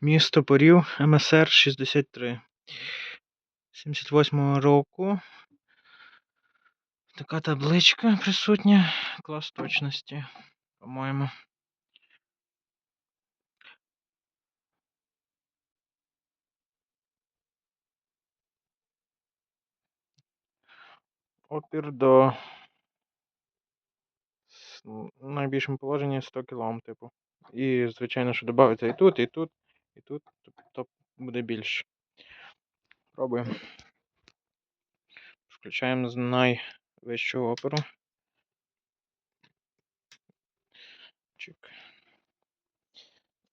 Місто Порів, МСР 63. 78 року. Така табличка присутня. Клас точності, по-моєму. Опір до найбільшому положенні 100 кілом, типу. І, звичайно, що додається і тут, і тут, і тут, тобто буде більше. Пробуємо. Включаємо з найвищого оперу. Чик.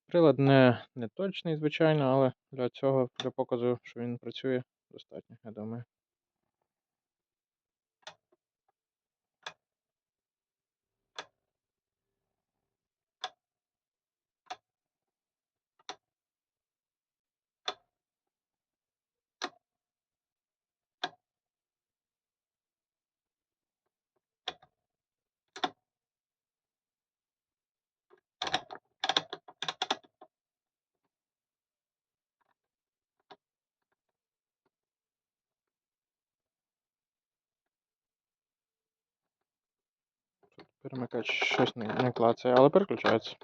Прилад не, не точний, звичайно, але для цього, для показу, що він працює, достатньо, я думаю. Перемикач щось не, не клацає, але переключається.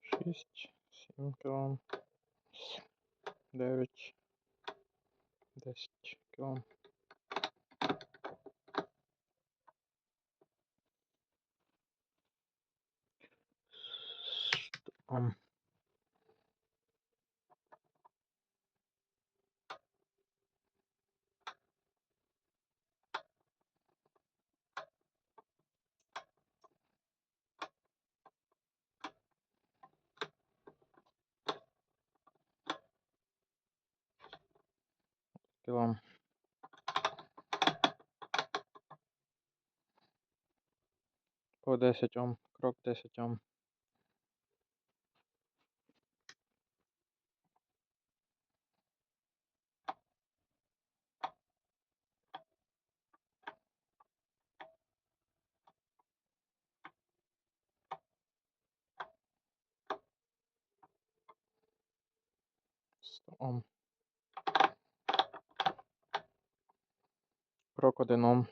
Шість, сім кілом, дев'ять, десять кілом. Ом. Кілом. По 10 Ом, крок 10 Ом. Ом. Крок 1 Ом.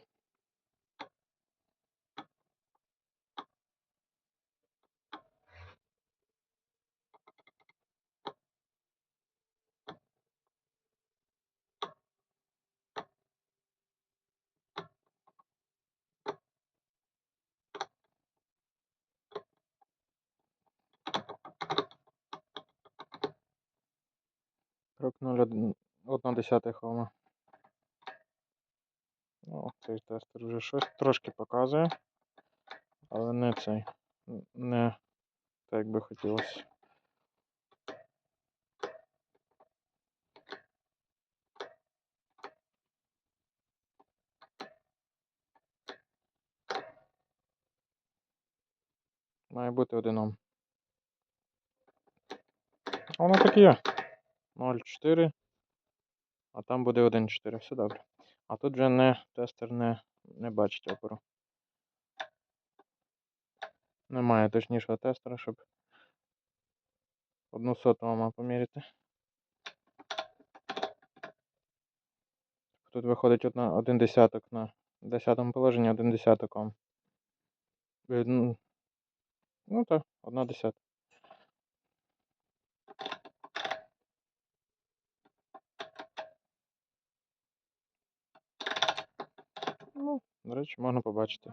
Крок 0,1 одна Ну, цей тестер вже щось трошки показує, але не цей. Не так, би хотілося. Має бути один Ом. Воно так і є. 0,4. А там буде 1,4. Все добре. А тут вже не тестер не, не бачить опору. Немає точнішого тестера, щоб одну соту Ома поміряти. Тут виходить одна, один десяток на десятому положенні, один десяток Ом. Е, Ну ну так, одна десята. Ну, до речі, можна побачити.